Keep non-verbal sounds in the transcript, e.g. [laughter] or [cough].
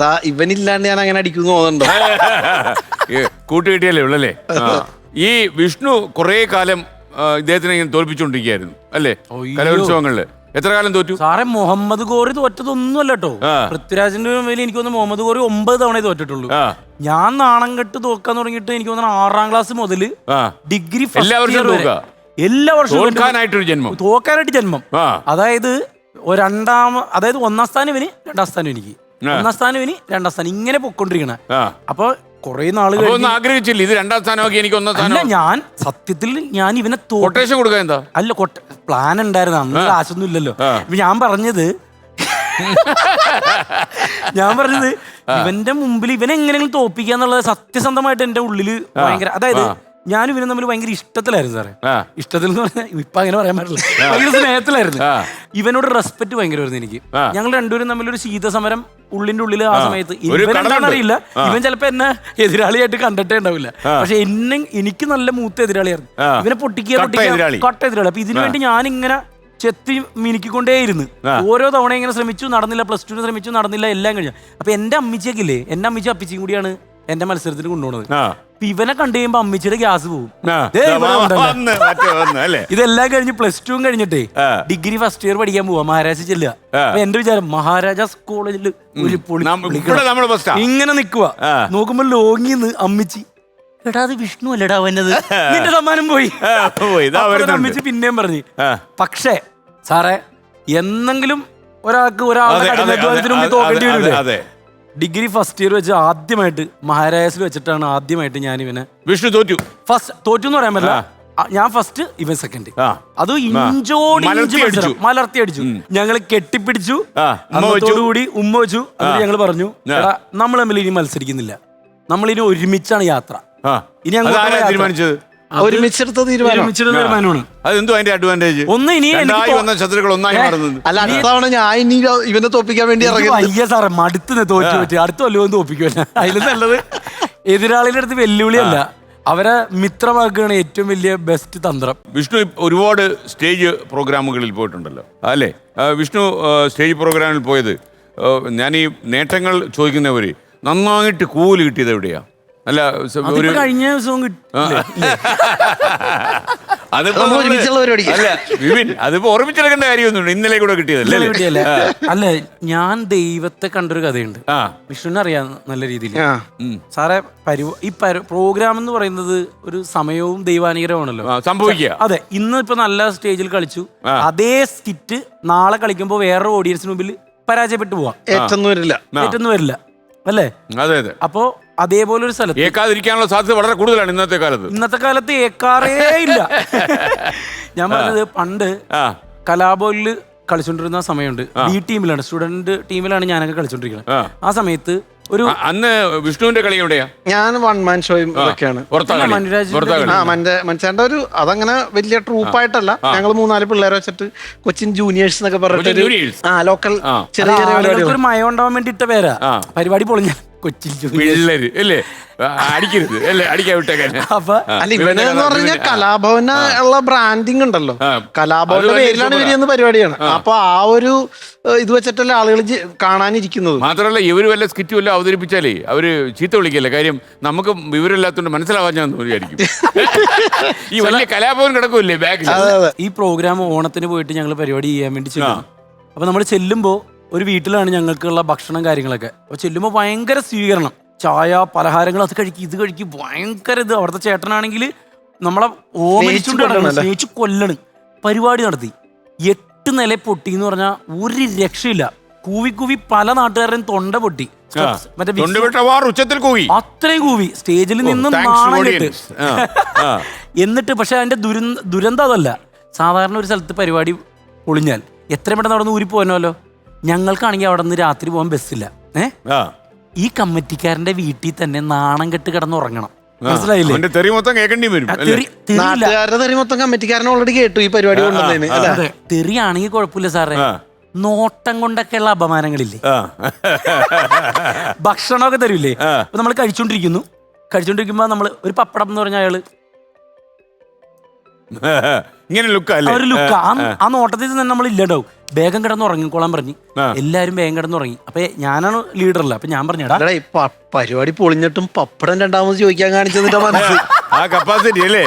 താ- ഇവനില്ലാണ്ട് ഞാൻ അങ്ങനെ അടിക്കുന്നു തോന്നുന്നുണ്ടോ? [laughs] കൂട്ടുകെട്ടിയല്ലേ ഉള്ളല്ലേ? ഈ വിഷ്ണു കുറെ കാലം ആ, ഇദ്ദേഹത്തിനെ ഇങ്ങനെ തോൽപ്പിച്ചുകൊണ്ടിരിക്കുകയായിരുന്നു അല്ലേ. കലോത്സവങ്ങളിൽ എത്ര കാലം തോറ്റു? സാറേ മുഹമ്മദ് ഗോറി തോറ്റതൊന്നുമല്ല കേട്ടോ. ആ. പൃഥ്വിരാജിന്റെ മേലെ എനിക്ക് തോന്നുന്നു മുഹമ്മദ് ഗോറി ഒമ്പത് തവണ തോറ്റിട്ടുള്ളൂ. ആ. ഞാൻ നാണം കെട്ട് തോക്കാൻ തുടങ്ങിയിട്ട് എനിക്ക് തോന്നുന്നു ആറാം ക്ലാസ് മുതൽ ആ. ഡിഗ്രി എല്ലാ വർഷവും? എല്ലാ വർഷവും തോൽക്കാനായിട്ടൊരു ജന്മം. തോക്കാനായിട്ട് ജന്മം. ആ. അതായത് ഒരു രണ്ടാം അതായത് ഒന്നാം സ്ഥാനം ഇവന് രണ്ടാം സ്ഥാനം എനിക്ക്. ഒന്നാം സ്ഥാനം ഇനി രണ്ടാം സ്ഥാനം. ഇങ്ങനെ പൊക്കൊണ്ടിരിക്കണ അപ്പൊ കുറെ നാൾ ഒന്ന് ആഗ്രഹിച്ചില്ല? ഇത് രണ്ടാം സ്ഥാനമാക്കി എനിക്ക് ഒന്നാം അല്ല സ്ഥാനം ഞാൻ സത്യത്തിൽ ഞാൻ ഇവനെ തോ കൊട്ടേഷൻ കൊടുക്കാൻ എന്താ? അല്ല കൊട്ട പ്ലാൻ ഉണ്ടായിരുന്നു. അന്ന് കാശൊന്നും ഇല്ലല്ലോ. ഞാൻ പറഞ്ഞത് ഞാൻ പറഞ്ഞത് ഇവന്റെ മുമ്പിൽ ഇവനെ എങ്ങനെയെങ്കിലും തോപ്പിക്കുക എന്നുള്ളത് സത്യസന്ധമായിട്ട് എന്റെ ഉള്ളിൽ ഭയങ്കര അതായത് ഞാൻ ഇവനും തമ്മിൽ ഭയങ്കര ഇഷ്ടത്തിലായിരുന്നു സാറേ. ആ. ഇഷ്ടത്തിൽ എന്ന് പറഞ്ഞാൽ ഇപ്പൊ അങ്ങനെ പറയാൻ പറ്റില്ല. ഭയങ്കര സ്നേഹത്തിലായിരുന്നു. ആ. ഇവനോട് റെസ്പെക്ട് ഭയങ്കരമായിരുന്നു എനിക്ക്. ആ. ഞങ്ങൾ രണ്ടുപേരും തമ്മിൽ ഒരു ശീതസമരം ഉള്ളിന്റെ ഉള്ളിൽ ആ സമയത്ത്. ഒരു ഇവൻ ചിലപ്പോ എന്നെ എതിരാളിയായിട്ട് കണ്ടിട്ടേ ഉണ്ടാവില്ല. പക്ഷെ എന്നെ എനിക്ക് നല്ല മൂത്ത എതിരാളിയായിരുന്നു. ഇവനെ പൊട്ടിക്കുക പൊട്ടിക്കുക. കട്ട എതിരാളി. അപ്പൊ ഇതിനു വേണ്ടി ഞാൻ ഇങ്ങനെ ചെത്തി മിനുക്കിക്കൊണ്ടേയിരുന്നു. ഓരോ തവണ ഇങ്ങനെ ശ്രമിച്ചു നടന്നില്ല. പ്ലസ് ടുവിന് ശ്രമിച്ചു നടന്നില്ല. എല്ലാം കഴിഞ്ഞു. അപ്പൊ എന്റെ അമ്മിച്ചേക്കില്ലേ എന്റെ അമ്മിച്ച അപ്പിച്ചും കൂടിയാണ് എന്റെ മത്സരത്തിന് കൊണ്ടുപോകുന്നത് ആ അപ്പൊ ഇവനെ കണ്ടു കഴിയുമ്പോ അമ്മിച്ചിയുടെ ഗ്യാസ് പോകും ആ. ദേ ഇവിടെ ഉണ്ടല്ലോ. വന്ന് മറ്റേ വന്ന് അല്ലേ ഇതെല്ലാം കഴിഞ്ഞ് പ്ലസ് ടു കഴിഞ്ഞിട്ടേ ഡിഗ്രി ഫസ്റ്റ് ഇയർ പഠിക്കാൻ പോവാ മഹാരാജ ചെല്ലുക ആ. അപ്പൊ എന്റെ വിചാരം മഹാരാജാസ് കോളേജിൽ ഒരു പൊളി നമ്മ- വിളിക്കണം. ഇവിടെ നമ്മൾ ഫസ്റ്റാ ഇങ്ങനെ നിക്കുക ആ. നോക്കുമ്പോ ലോങ്ങിന്ന് അമ്മിച്ചി എടാ അത് വിഷ്ണു അല്ലടാ വന്നത് നിന്റെ സമ്മാനം പോയി ആ, പോയി. ഇതാ അപ്പൊ വരുന്നുണ്ട്. അമ്മിച്ചി പിന്നെയും പറഞ്ഞു ആ. പക്ഷേ സാറേ എന്നെങ്കിലും ഒരാൾക്ക് ഒരാളുടെ അതെ, അതെ, കഠിനാധ്വാനത്തിന് മുമ്പിൽ അതെ, തോക്കേണ്ടി അതെ, വരില്ലേ അതെ. ഡിഗ്രി ഫസ്റ്റ് ഇയർ വെച്ച് ആദ്യമായിട്ട് മഹാരാജസിൽ വെച്ചിട്ടാണ് ആദ്യമായിട്ട് ഞാൻ ഇവനെ വിഷ്ണു തോറ്റു ഫസ്റ്റ് തോറ്റു എന്ന് പറയാൻ പറ്റില്ല ആ. ഞാൻ ഫസ്റ്റ് ഇവൻ സെക്കൻഡ് ആ. അത് ഇഞ്ചോടി ഇഞ്ച് മലർത്തി മത്സരം. അടിച്ചു. മലർത്തി അടിച്ചു ഞങ്ങൾ കെട്ടിപ്പിടിച്ചു ആ, ഉമ്മ വെച്ചു. കൂടി ഉമ്മ വെച്ചു ഞങ്ങൾ പറഞ്ഞു ആ. എടാ നമ്മൾ തമ്മിൽ ഇനി മത്സരിക്കുന്നില്ല നമ്മൾ ഇനി ഒരുമിച്ചാണ് യാത്ര ആ ഇനി അങ്ങോട്ടുള്ള അതാരാ യാത്ര. തീരുമാനിച്ചത് അത് ഒരുമിച്ചെടുത്ത തീരുമാനം തീരുമാനമാണ്. അതെന്തോ അതിന്റെ അഡ്വാന്റേജ് ഒന്ന് ഇനി എനിക്ക് രണ്ടായി തോ- വന്ന ശത്രുക്കൾ ഒന്നായി മാറുന്നത് അല്ല അടുത്ത തവണ ഞാൻ ഇനി ഇവനെ തോപ്പിക്കാൻ വേണ്ടി എനിക്ക് ഇറങ്ങി വയ്യ സാറേ മടുത്തുന്ന തോറ്റു പറ്റി. അടുത്ത വല്ലതും തോപ്പിക്കുമല്ല അതിൽ നല്ലത് എതിരാളിയുടെ അടുത്ത് വെല്ലുവിളിയല്ല. അവരെ മിത്രമാക്കുകയാണ് ഏറ്റവും വലിയ ബെസ്റ്റ് തന്ത്രം. വിഷ്ണു ഇപ്പ- ഒരുപാട് സ്റ്റേജ് പ്രോഗ്രാമുകളിൽ പോയിട്ടുണ്ടല്ലോ. അല്ലേ? ആ, വിഷ്ണു ആ, സ്റ്റേജ് പ്രോഗ്രാമിൽ പോയത്. ആ, ഞാൻ ഈ നേട്ടങ്ങൾ ചോദിക്കുന്നവര് നന്നായിട്ട് കൂലി കിട്ടിയത് എവിടെയാ? അല്ല ഒരു കഴിഞ്ഞ ദിവസവും പരിപാടിക്ക്. [laughs] അല്ല വിപിൻ അതിപ്പോ ഓർമ്മിച്ചെടുക്കേണ്ട കാര്യമൊന്നുമില്ല. ഇന്നലെ കൂടെ കിട്ടിയതല്ലേ? [laughs] അല്ല? ഞാൻ ദൈവത്തെ കണ്ടൊരു കഥയുണ്ട്. ആ. വിഷ്ണുവിനെ അറിയാം നല്ല രീതിയിൽ. സാറേ പരി ഈ പ്രോഗ്രാം എന്ന് പറയുന്നത് ഒരു സമയവും ദൈവാനുഗ്രഹമാണല്ലോ സംഭവിക്കുക. അതെ ഇന്ന് ഇപ്പൊ നല്ല സ്റ്റേജിൽ കളിച്ചു. അതേ സ്കിറ്റ് നാളെ കളിക്കുമ്പോൾ വേറൊരു ഓഡിയൻസിന് മുമ്പിൽ പരാജയപ്പെട്ടു പോവാം. ഏറ്റൊന്നും വരില്ല. ഏറ്റൊന്നും വരില്ല. അല്ലേ? അതെ അതെ. അപ്പോ അതേപോലെ ഒരു സ്ഥലത്ത്. ഏക്കാതിരിക്കാനുള്ള സാധ്യത വളരെ കൂടുതലാണ് ഇന്നത്തെ കാലത്ത്. ഇന്നത്തെ കാലത്ത് ഏക്കാറേ ഇല്ല. ഞാൻ പറഞ്ഞത് പണ്ട് ആ. കലാഭവനിൽ കളിച്ചോണ്ടിരുന്ന സമയമുണ്ട്. ഈ ടീമിലാണ് സ്റ്റുഡന്റ് ടീമിലാണ് ഞാനൊക്കെ കളിച്ചോണ്ടിരിക്കുന്നത് ആ. സമയത്ത് ഒരു അന്ന് വിഷ്ണുവിന്റെ കളി എവിടെയാ? ഞാൻ വൺ മാൻ ഷോയും ഇതൊക്കെയാണ്. മനുഷ്യന്റെ ഒരു അതങ്ങനെ വലിയ ട്രൂപ്പ് ട്രൂപ്പായിട്ടല്ല ഞങ്ങൾ മൂന്നാൽ പിള്ളേരെ വെച്ചിട്ട് കൊച്ചിൻ ജൂനിയേഴ്സ് എന്നൊക്കെ പറഞ്ഞിട്ട് ആ ലോക്കൽ ചെറിയ ഒരു മയം ഉണ്ടാവാൻ വേണ്ടി ഇട്ട പേരാ പരിപാടി പൊളിഞ്ഞ കൊച്ചിൻ. പിള്ളേര് അല്ലേ? അടിക്കരുത് അല്ലേ? അടിക്കാൻ വിട്ടേക്കാൻ. അപ്പൊ ആ, അല്ല ഇവന് എന്ന് പറഞ്ഞാൽ കലാഭവന ഉള്ള ബ്രാൻഡിങ് ഉണ്ടല്ലോ. കലാഭവന്റെ പേരിലാണ് ഇവർ എന്ന് പരിപാടിയാണ്. അപ്പൊ ആ ഒരു ഇത് വെച്ചിട്ടല്ല ആളുകൾ കാണാനിരിക്കുന്നത്. മാത്രമല്ല ഇവർ വല്ല സ്കിറ്റ് വല്ല അവതരിപ്പിച്ചാലേ അവർ ചീത്ത വിളിക്കല്ലേ? കാര്യം നമുക്ക് വിവരമില്ലാത്തതുകൊണ്ട് മനസ്സിലാവാൻ ഞാൻ വിചാരിക്കും. [laughs] ഈ വലിയ കലാഭവൻ കിടക്കൂല്ലേ അതെ ഈ പ്രോഗ്രാം ഓണത്തിന് പോയിട്ട് ഞങ്ങൾ പരിപാടി ചെയ്യാൻ വേണ്ടി ചെയ്യാം അപ്പൊ നമ്മൾ ചെല്ലുമ്പോൾ ഒരു വീട്ടിലാണ് ഞങ്ങൾക്കുള്ള ഭക്ഷണം കാര്യങ്ങളൊക്കെ. അപ്പൊ ചെല്ലുമ്പോൾ ഭയങ്കര സ്വീകരണം. ചായ പലഹാരങ്ങൾ അത് കഴിക്കും ഇത് കഴിക്കും. ഭയങ്കര ഇത്. അവിടുത്തെ ചേട്ടനാണെങ്കിൽ നമ്മളെ ഓമിച്ചു കൊല്ലണം സ്നേഹിച്ച് കൊല്ലണ്. പരിപാടി നടത്തി. എട്ട് നില പൊട്ടി എന്ന് പറഞ്ഞാൽ ഒരു രക്ഷയില്ല. കൂവി കൂവി പല നാട്ടുകാരുടെയും തൊണ്ട പൊട്ടി. ഉച്ചത്തിൽ കൂവി. അത്രയും കൂവി. സ്റ്റേജിൽ നിന്നും thanks നാണം കെട്ട്. audience. ആ, ആ. [laughs] എന്നിട്ട് പക്ഷെ അതിന്റെ ദുരന്ത ദുരന്തം അതല്ല. സാധാരണ ഒരു സ്ഥലത്ത് പരിപാടി പൊളിഞ്ഞാൽ എത്രയും പെട്ടെന്ന് അവിടെ നിന്ന് ഊരി പോകാനല്ലോ ഞങ്ങൾക്കാണെങ്കിൽ അവിടെ നിന്ന് രാത്രി പോകാൻ ബസ്സില്ല. ഏ? ആ. ഈ കമ്മിറ്റിക്കാരന്റെ വീട്ടിൽ തന്നെ നാണം കെട്ട് കിടന്നുറങ്ങണം മനസ്സിലായില്ലേ? അവന്റെ തെറി മൊത്തം കേൾക്കേണ്ടി വരും ആ, അല്ലേ? തെറി- തെറിയില്ല. നാട്ടുകാരുടെ തെറി മൊത്തം കമ്മിറ്റിക്കാരനെ ഓൾറെഡി കേട്ടു ഈ പരിപാടി കൊണ്ടുവന്നതിന് അല്ലേ? അതെ. തെറിയാണെങ്കിൽ കുഴപ്പമില്ല സാറേ. ആ. നോട്ടം കൊണ്ടൊക്കെയുള്ള അപമാനങ്ങളില്ലേ? ആ. ഭക്ഷണമൊക്കെ തരില്ലേ? ആ. അപ്പൊ നമ്മൾ കഴിച്ചോണ്ടിരിക്കുന്നു. കഴിച്ചോണ്ടിരിക്കുമ്പോ നമ്മൾ ഒരു പപ്പടം എന്ന് പറഞ്ഞ അയാൾ. ഇങ്ങനെ ലുക്ക് ആ അല്ലേ ഒരു ലുക്ക്. ആ നോട്ടത്തിൽ തന്നെ നമ്മൾ ഇല്ലണ്ടാവും. വേഗം കിടന്ന് ഉറങ്ങിക്കോളാൻ പറഞ്ഞു. എല്ലാരും വേഗം കിടന്ന് ഉറങ്ങി അപ്പൊ ഞാനാണ് ലീഡറല്ല അപ്പൊ ഞാൻ പറഞ്ഞടാ പരിപാടി പൊളിഞ്ഞിട്ടും പപ്പടം രണ്ടാമത് ചോദിക്കാൻ കാണിച്ചതിന്റെ മനസ്സ് ആ കപ്പാസിറ്റി അല്ലേ.